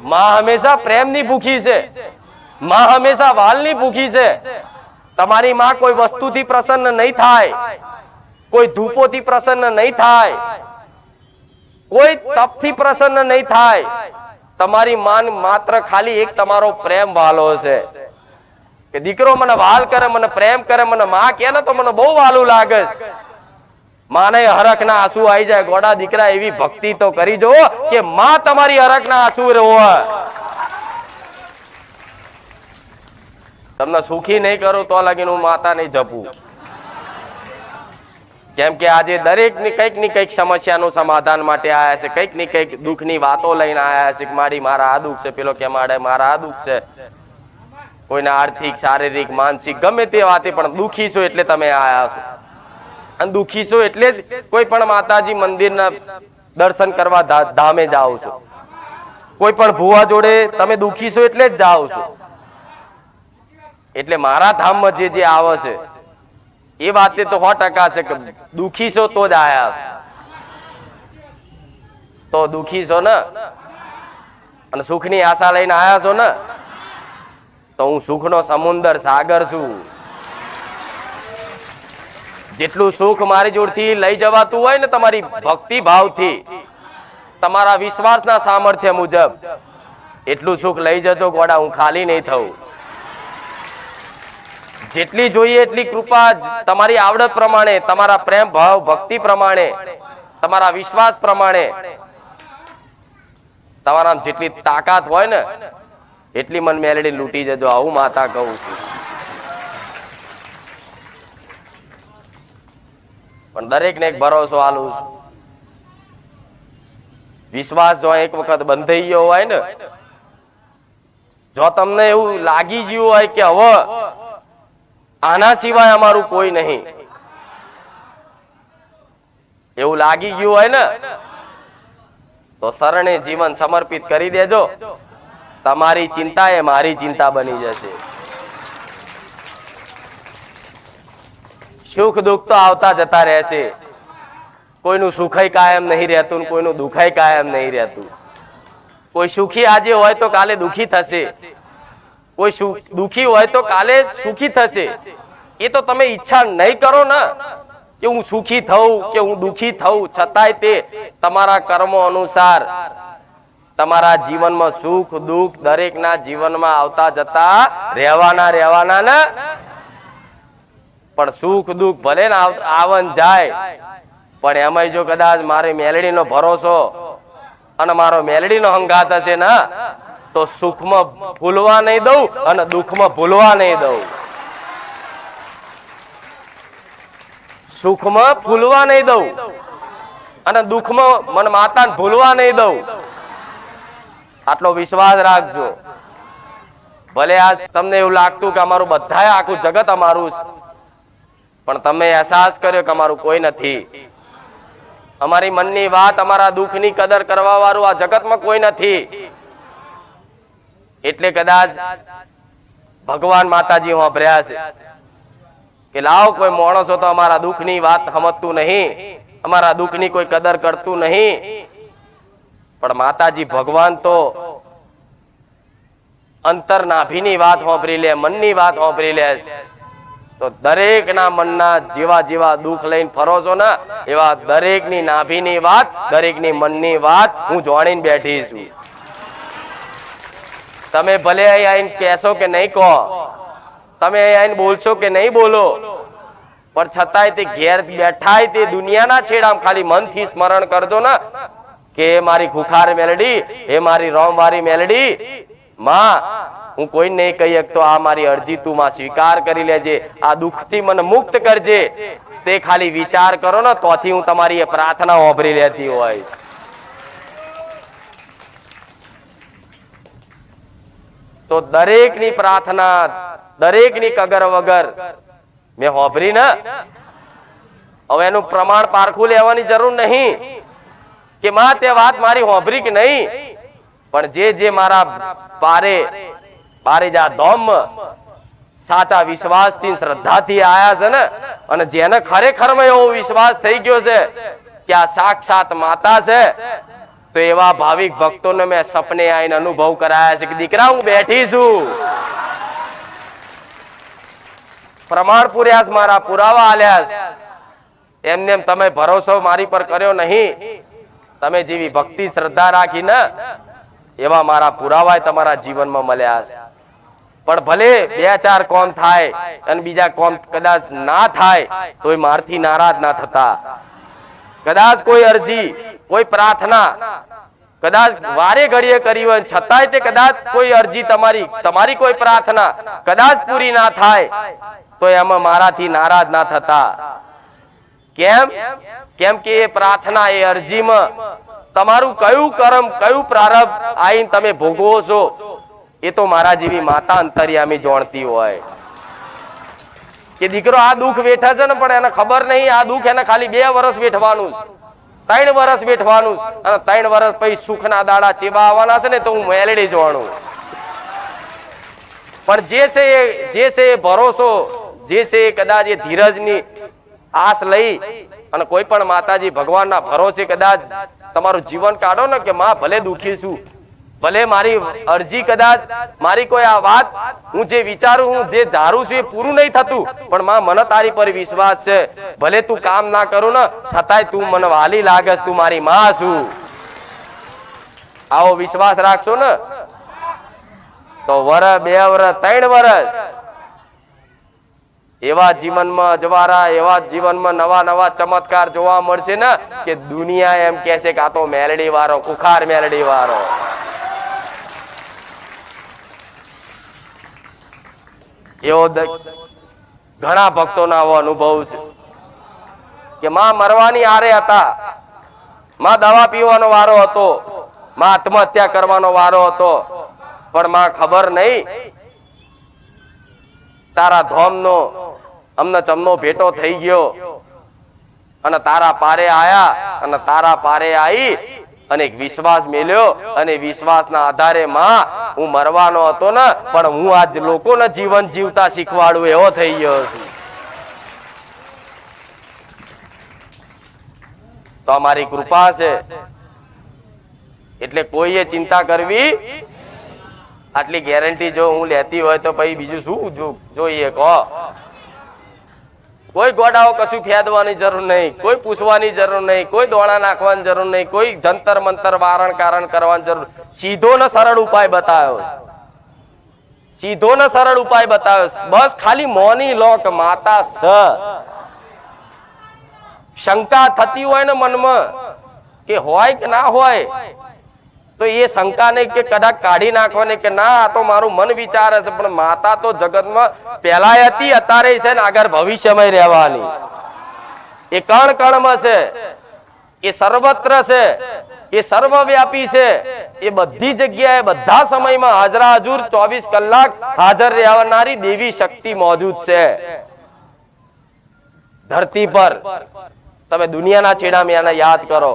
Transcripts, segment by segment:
માં હંમેશા પ્રેમની ભૂખી છે. માં હંમેશા વાલની ભૂખી છે. તમારી માં કોઈ વસ્તુથી પ્રસન્ન નહીં થાય. કોઈ ધૂપોથી પ્રસન્ન નહીં થાય. કોઈ તપથી પ્રસન્ન નહીં થાય. તમારી માન માત્ર ખાલી એક તમારો પ્રેમ વાલો છે. કે દીકરો મને વાલ કરે, મને પ્રેમ કરે, મને માં કે ને તો મને બહુ વાલું લાગે છે. માને હરખ ના આંસુ આવી જાય. ગોડા દીકરા એવી ભક્તિ તો કરી જો કે માં તમારી હરખ ના આંસુ રોવે તમને સુખી નહીં કરું તો લાગીને હું માતા નહીં જપું. કેમ કે આજે દરેકની કંઈકની કંઈક સમસ્યાનું સમાધાન માટે આયા છે. કંઈકની કંઈક દુઃખની વાતો લઈને આયા છે મારી મારા આ દુઃખ છે. પેલો કે મારે મારા આ દુઃખ છે. કોઈને આર્થિક, શારીરિક, માનસિક ગમે તે વાતે પણ દુઃખી છો એટલે તમે આયા છો. અને દુઃખી છો એટલે જ કોઈ પણ માતાજી મંદિરના દર્શન કરવા ધામે જાઓ છો. કોઈ પણ ભુવા જોડે તમે દુઃખી છો એટલે જ જાઓ છો. એટલે મારા ધામમાં જે જે આવે છે, એ વાતે તો સો ટકા છે કે દુઃખી છો તો જ આયા છો. તો દુઃખી છો ને? અને સુખની આશા લઈને આયા છો ને? તો હું સુખનો સમુદર સાગર છું. જેટલું સુખ મારી જોડથી લઈ જવાતું હોય ને તમારી ભક્તિ ભાવથી, તમારા વિશ્વાસના સામર્થ્ય મુજબ, એટલું સુખ લઈ જજો ગોડા, હું ખાલી નહીં થઉં. જેટલી જોઈએ એટલી કૃપા તમારી આવડત પ્રમાણે, તમારા પ્રેમ ભાવ, ભક્તિ પ્રમાણે, તમારા વિશ્વાસ પ્રમાણે તમારા જેટલી તાકાત હોય ને, એટલી મન મેલડી લૂંટી જજો. આવું માતા કહું છું. પણ દરેક ને એક ભરોસો આલું છું. વિશ્વાસ જો એક વખત બંધાઈ ગયો હોય ને, જો તમને એવું લાગી ગયું હોય કે હવે આના સિવાય અમારું કોઈ નહીં. એવું લાગી ગયું હોય ને, તો શરણે જીવન સમર્પિત કરી દેજો. તમારી ચિંતા એ મારી ચિંતા બની જશે. સુખ દુઃખ તો આવતા જતા રહેશે. કોઈનું સુખાઈ કાયમ નહીં રહેતું કોઈનું દુખાઈ કાયમ નહીં રહેતું. કોઈ સુખી આજે હોય તો કાલે દુખી થશે. કોઈ દુખી હોય તો કાલે સુખી થશે. એ તો તમે ઈચ્છા નહીં કરો ને કે હું સુખી થઉં, કે હું દુખી થઉં. છતાંય તે તમારા કર્મો અનુસાર તમારા જીવનમાં સુખ દુઃખ દરેકના જીવનમાં આવતા જતા રહેવાના રહેવાના ને પણ સુખ દુઃખ ભલે ને આવન જાય, પણ એમાં જો કદાચ મારે મેલડીનો ભરોસો અને મારો મેલડીનો હંગાત હશે ને, તો સુખમાં ભૂલવા નહીં દઉં અને દુઃખમાં ભૂલવા નહીં દઉં. સુખમાં ભૂલવા નહીં દઉં અને દુઃખમાં મન માતાને ભૂલવા નહીં દઉં. આટલો વિશ્વાસ રાખજો. ભલે આજ તમને એવું લાગતું કે અમારું બધા આખું જગત અમારું પણ તમે અહેસાસ કર્યો કે અમારું કોઈ નથી. અમારી મનની વાત અમારા દુઃખની કદર કરવા વાળું આ જગતમાં કોઈ નથી. એટલે કદાચ ભગવાન માતાજી વાપર્યા છે કે લાવ કોઈ માણસો તો અમારા દુઃખની વાત સમજતું નહીં, અમારા દુઃખની કોઈ કદર કરતું નહીં. પણ માતાજી ભગવાન તો અંતર નાભીની વાત વાપરી લે, મનની વાત વાપરી લે છે. તો દરેક ના મનના જેવા જેવા દુઃખ લઈને ફરો છો ને, એવા દરેકની નાભીની વાત, દરેકની મનની વાત હું જાણીને બેઠી છું. તમે ભલે અહીં આવીને કહેશો કે નહીં કહો, તમે અહીં આવીને બોલશો કે નહીં બોલો, પણ છતાંય તે ઘેર બેઠાય તે દુનિયાના છેડામાં ખાલી મનથી સ્મરણ કરજો ને, કે મારી ખુખાર મેલડી હે મારી રોમવારી મેલડી, માં હું કોઈ નહીં કહી શકતો, આ મારી અરજી તું માં સ્વીકાર કરી લેજે, આ દુઃખથી મને મુક્ત કરજે. તે ખાલી વિચાર કરો ને, તોથી હું તમારી પ્રાર્થના ઓભરી લેતી હોય. તો દરેકની પ્રાર્થના, દરેકની કગર વગર મેં હોભરી ને, હવે એનું પ્રમાણ પારખું લેવાની જરૂર નહીં કે માં, તે વાત મારી હોભરી કે નહીં? પણ જે જે મારા પારે પારેજા ધોમ. સાચા વિશ્વાસથી શ્રદ્ધાથી આયા છે ને? અને જેને ખરેખરમાં એવો વિશ્વાસ થઈ ગયો છે કે આ સાક્ષાત માતા છે, તો એવા ભાવિક ભક્તોને મેં સપને આવીને અનુભવ કરાયા છે કે દીકરા, હું બેઠી છું. પ્રમાણ પૂર્યા મારા પુરાવા આલ્યા એમને એમ તમે ભરોસો મારી પર કર્યો નહીં. તમે જેવી ભક્તિ, શ્રદ્ધા રાખી ને એવા મારા પુરાવા તમારા જીવનમાં મળ્યા છે. પણ ભલે બે ચાર કોમ થાય અને બીજા કોમ કદાચ ના થાય, તોય મારથી નારાજ ના થતા. કદાચ કોઈ અરજી, કોઈ પ્રાર્થના, કદાચ વારે ઘડીએ કરી હોય, છતાંય તે કદાચ કોઈ અરજી તમારી તમારી કોઈ પ્રાર્થના કદાચ પૂરી ના થાય, તો એમાં મારાથી નારાજ ના થતા. કેમ? કેમ કે એ પ્રાર્થના, એ અરજીમાં તમારું કયું કર્મ, કયું પ્રારંભ આઈને તમે ભોગવો છો? એ તો મારા જેવી માતા અંતર્યામી જોણતી હોય. કે દીકરો, આ દુઃખ વેઠે છે ને, પણ એને ખબર નહીં, આ દુઃખ એને ખાલી બે વર્ષ વેઠવાનું છે. ત્રણ વર્ષ વેઠવાનું અને ત્રણ વર્ષ પછી સુખના દાડા ચેવા આવવાના છે ને, તો હું મેલડી જોવાનું. પણ જે છે એ, જે છે એ ભરોસો, જે છે એ કદાચ એ ધીરજની આસ લઈ અને કોઈ પણ માતાજી ભગવાનના ભરોસે કદાચ તમારું જીવન કાઢો ને કે, માં, ભલે દુખી છું ભલે મારી અરજી કદાચ મારી કોઈ આ વાત, હું જે વિચારું, હું જે ધારું છું એ પૂરું નહીં થતું, પણ માં, મને તારી પર વિશ્વાસ છે. ભલે તું કામ ના કરું ને, છતાંય તું મને વાલી લાગે તું મારી માં છું. આવો વિશ્વાસ રાખશો ને? તો વર, બે વર, ત્રણ વર્ષ એવા જીવનમાં અજવાળા, એવા જીવનમાં નવા નવા ચમત્કાર જોવા મળશે ને, કે દુનિયા એમ કહેશે કે આ તો મેલડી વાળો, કુખાર મેલડી વાળો. એવો ઘણા ભક્તોના આવો અનુભવ છે. કે માં મરવાની આરે હતા. માં દવા પીવાનો વારો હતો. માં આત્મહત્યા કરવાનો વારો હતો. પણ માં ખબર નહીં. તારા ધોમનો અમને ચમનો ભેટો થઈ ગયો. અને તારા પારે આયા અને તારા પારે આવી અને વિશ્વાસ મેલ્યો અને વિશ્વાસના આધારે માં હું મરવાનો હતો ને, પણ હું આજ લોકોને જીવન જીવતા શીખવાડું એવો થઈ ગયો છું. તો અમારી કૃપા છે. એટલે કોઈએ ચિંતા કરવી? આટલી ગેરંટી જો હું લેતી હોય તો પછી બીજું શું જોઈએ કહો. કોઈ ગોડાઓ કશું ફેદવાની જરૂર નહીં, કોઈ પૂછવાની જરૂર નહીં, કોઈ દોણા નાખવાની જરૂર નહીં, કોઈ જંતર મંતર વારણ કારણ કરવાની જરૂર સીધો ને સરળ ઉપાય બતાવ્યો સીધો ને સરળ ઉપાય બતાવ્યો બસ ખાલી મોની લોક, માતા સ. શંકા થતી હોય ને મનમાં કે હોય કે ના હોય તો એ શંકા નહીં કે કદાચ કાઢી નાખવાની કે ના, આ તો મારું મન વિચાર હશે, પણ માતા તો જગતમાં પહેલાય હતી, અત્યારે છે ને આગળ ભવિષ્યમાં રહેવાની. એ કણ કણમાં છે, એ સર્વત્ર છે, એ સર્વવ્યાપી છે, એ બધી જગ્યાએ, બધા સમયમાં હાજરા હજુર ચોવીસ કલાક હાજર રહેનારી દેવી શક્તિ મોજૂદ છે. ધરતી પર, તમે દુનિયાના છેડામાં એને યાદ કરો.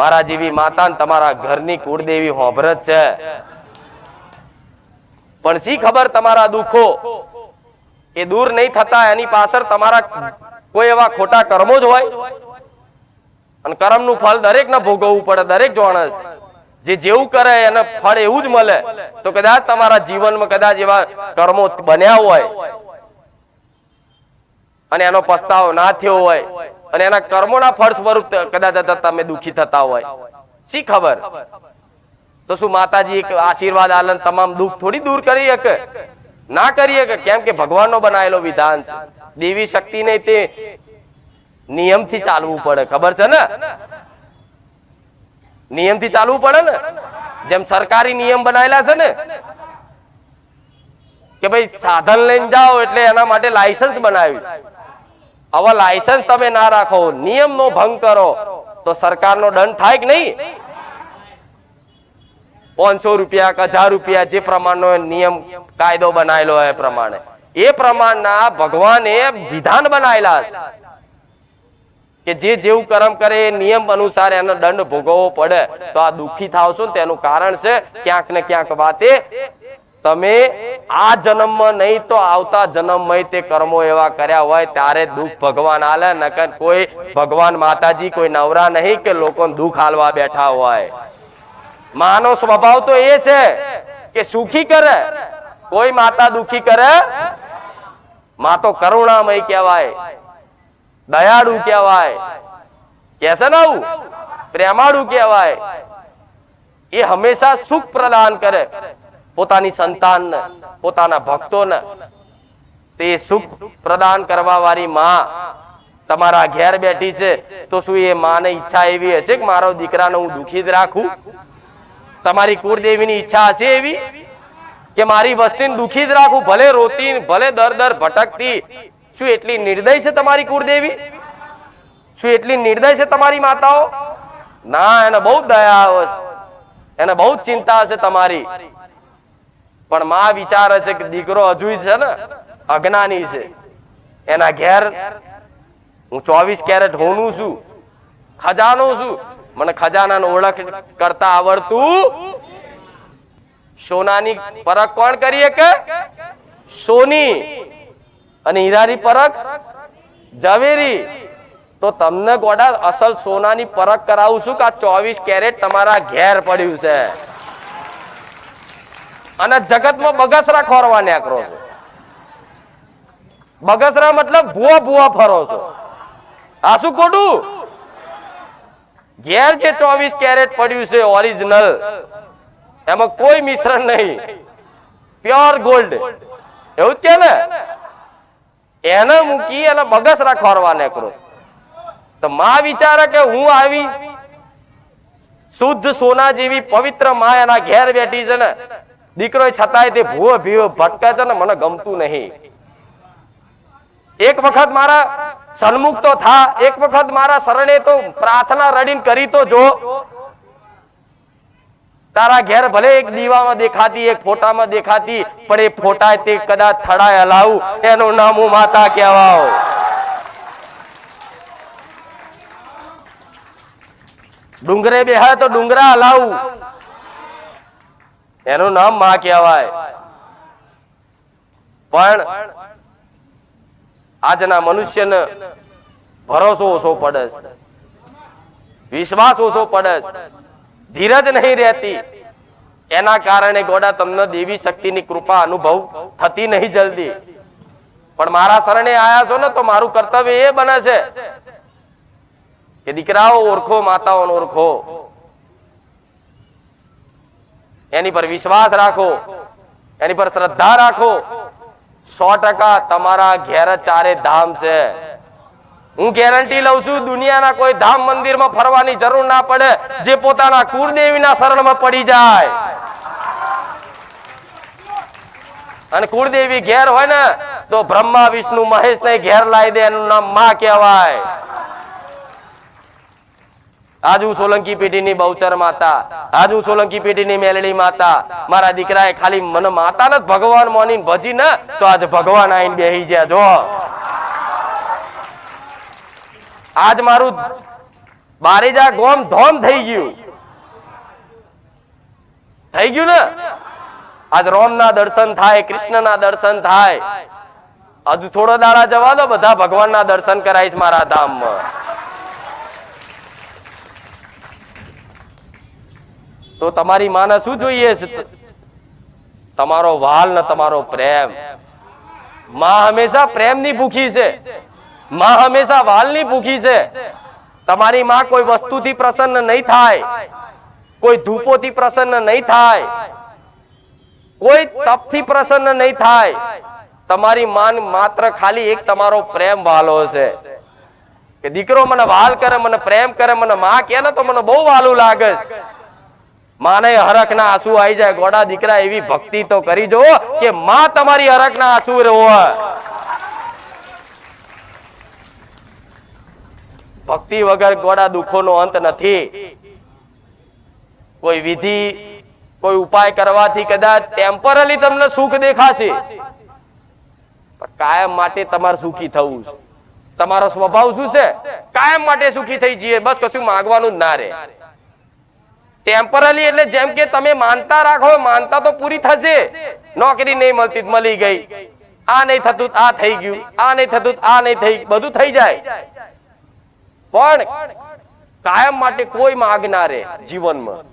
મારા જેવી માતા તમારા ઘરની કુળદેવી હોભરત છે. પણ શી ખબર તમારા દુઃખો? એ દૂર નહીં થતા, એની પાછળ તમારા કોઈ એવા ખોટા કર્મો જ હોય? અને કર્મનું ફળ દરેક ને ભોગવવું પડે, દરેક જોણસ. જે જેવું કરે, એને ફળ એવું જ મળે. તો કદાચ તમારા જીવનમાં કદાચ એવા કર્મો બન્યા હોય. અને એનો પસ્તાવો ના થયો હોય અને એના કર્મોના ફળ સ્વરૂપ કદાચ તમે દુખી થતા હોય. શી ખબર? તો શું માતાજી એક આશીર્વાદ આલન તમામ દુઃખ થોડી દૂર કરી શકે? ના કરી શકે? કેમ કે ભગવાનનો બનાવેલો વિધાન છે. દેવી શક્તિ ને તે નિયમથી ચાલવું પડે. ખબર છે ને? નિયમથી ચાલવું પડે ને? જેમ સરકારી નિયમ બનાવેલા છે ને? કે ભાઈ સાધન લઈને જાઓ એટલે એના માટે લાયસન્સ બનાવ્યું છે. આવા લાયસન્સ તમે ના રાખો, નિયમનો ભંગ કરો, તો સરકારનો દંડ થાય કે નહીં? પાંચસો રૂપિયા કે હજાર રૂપિયા જે પ્રમાણનો નિયમ કાયદો બનાવેલો એ પ્રમાણે. એ પ્રમાણના ભગવાને વિધાન બનાવેલા છે કે જે જેવું કર્મ કરે એ નિયમ અનુસાર એનો દંડ ભોગવવો પડે. તો આ દુઃખી થાવ ને તેનું કારણ છે ક્યાંક ને ક્યાંક વાતે તમે આ જન્મમાં નહીં તો આવતા જન્મમાં તે કર્મો એવા કર્યા હોય ત્યારે દુઃખ ભગવાન હાલે નકર કોઈ ભગવાન માતાજી કોઈ નવરા નહીં કે લોકોને દુઃખ હાલવા બેઠા હોય. માનો સ્વભાવ તો એ છે કે સુખી કરે, કોઈ માતા દુખી કરે? માં તો કરુણામય કહેવાય, દયાળુ કહેવાય કે છે આવું? પ્રેમાળુ કહેવાય. એ હંમેશા સુખ પ્રદાન કરે. પોતાની સંતાનને પોતાના ભક્તોને તે સુખ પ્રદાન કરવા વાળી માં તમારા ઘેર બેઠી છે, તો શું એ માને ઈચ્છા એવી હશે કે મારો દીકરાને હું દુખી રાખું? તમારી કુળદેવીની ઈચ્છા હશે એવી કે મારી વસ્તીને દુખી જ રાખું, ભલે રોતી, ભલે દર દર ભટકતી. શું એટલી નિર્દય છે તમારી કુળદેવી? શું એટલી નિર્દય છે તમારી માતાઓ? ના, એને બહુ દયા આવે એને બહુ ચિંતા હશે તમારી. પણ માં વિચારે છે કે દીકરો હજુ છે ને અજ્ઞાની છે. એના ઘેર હું ચોવીસ કેરેટ હોનું છું, ખજાનો છું. મને ખજાનાનો ઓળખ કરતા આવડતું સોનાની પરખ કોણ કરીએ કે સોની. અને હીરાની પરખ ઝવેરી. તો તમને ગોડા અસલ સોનાની પરખ કરાવું છું કે આ ચોવીસ કેરેટ તમારા ઘેર પડ્યું છે. અને જગતમાં બગસરા ખોરવા નીકળો છો. બગસરા મતલબ ભૂવા ભૂવા ફરો છો. આ શું ખોટું? ઘેર જે ચોવીસ કેરેટ પડ્યું છે ઓરિજિનલ એમાં કોઈ મિશ્રણ નહીં. પ્યોર ગોલ્ડ એવું જ કે ને? એને મૂકી અને બગસરા ખોરવા નીકળો તો માં વિચારે કે હું આવી શુદ્ધ સોના જેવી પવિત્રમાં એના ઘેર બેઠી છે ને દીકરો છતાંય તે ભૂવો ભીવો ભટકે છે ને મને ગમતું નહીં. એક વખત મારા સન્મુખ તો થા, એક વખત મારા શરણે તો પ્રાર્થના રડીને કરી તો જો. તારા ઘેર ભલે એક દીવામાં દેખાતી, એક ફોટામાં દેખાતી, પણ એ ફોટા તે કદાચ થડાય હલાવું એનું નામ હું માતા કહેવાઓ ડુંગરે બેહા તો ડુંગરા હલાવું એનું નામમાં કહેવાય. પણ આજના મનુષ્યને ભરોસો ઓછો પડે છે. વિશ્વાસ ઓછો પડે છે. ધીરજ નહીં રહેતી. એના કારણે ગોડા તમને દેવી શક્તિની કૃપા અનુભવ થતી નહીં જલ્દી. પણ મારા શરણે આયા છો ને તો મારું કર્તવ્ય એ બને છે કે દીકરાઓ ઓળખો, માતાઓને ઓળખો. એની પર વિશ્વાસ રાખો. એની પર શ્રદ્ધા રાખો. સો ટકા તમારા ઘેર ચારે ધામ છે. હું ગેરંટી લઉં છું દુનિયાના કોઈ ધામ મંદિરમાં ફરવાની જરૂર ના પડે. જે પોતાના કુળદેવીના શરણમાં પડી જાય. અને કુળદેવી ઘેર હોય ને, તો બ્રહ્મા, વિષ્ણુ મહેશ ને ઘેર લાવી દે, એનું નામમાં કહેવાય. આજ હું સોલંકી પેઢીની બહુચર માતા, આજ હું સોલંકી પેઢીની મેલડી માતા, મારા દીકરાએ ખાલી મને માતા ને ભગવાન મોની ભજી ને તો આજ ભગવાન આઈને બેહી ગયા જો. આજ મારું બારેજા ગોમ ધોમ થઈ ગયું. થઈ ગયું ને? આજ રોમ ના દર્શન થાય કૃષ્ણ ના દર્શન થાય. હજુ થોડો દાડા જવા દો, બધા ભગવાન ના દર્શન કરાઈશ મારા ધામમાં. તો તમારી માને શું જોઈએ છે? તમારો વાલ ને તમારો પ્રેમ. માં હંમેશા પ્રેમની ભૂખી છે. માં હંમેશા વાલની ભૂખી છે. તમારી માં કોઈ વસ્તુથી પ્રસન્ન નહીં થાય. કોઈ ધૂપોથી પ્રસન્ન નહીં થાય. કોઈ તપથી પ્રસન્ન નહીં થાય. તમારી માન માત્ર ખાલી એક તમારો પ્રેમ વાલો છે. કે દીકરો મને વાલ કરે, મને પ્રેમ કરે, મને માં કે ને તો મને બહુ વાલું લાગે છે. માને હરખ ના આંસુ આવી જાય. ગોડા દીકરા એવી ભક્તિ તો કરી જો કે માં તમારી હરખ ના આંસુ ભક્તિ વગર ગોડા દુઃખોનો અંત નથી. કોઈ વિધિ, કોઈ ઉપાય કરવાથી કદાચ ટેમ્પરરી તમને સુખ દેખાશે. પણ કાયમ માટે તમારે સુખી થવું છે. તમારો સ્વભાવ શું છે? કાયમ માટે સુખી થઈ જઈએ. બસ કશું માંગવાનું જ ના રહે. ટેમ્પરરી એટલે જેમ કે તમે માનતા રાખો, માનતા તો પૂરી થશે. નોકરી નહીં મળતી મળી ગઈ. આ નહીં થતું આ થઈ ગયું. આ નહીં થતું આ નહીં થઈ બધું થઈ જાય. પણ કાયમ માટે કોઈ માગ ના રે જીવનમાં.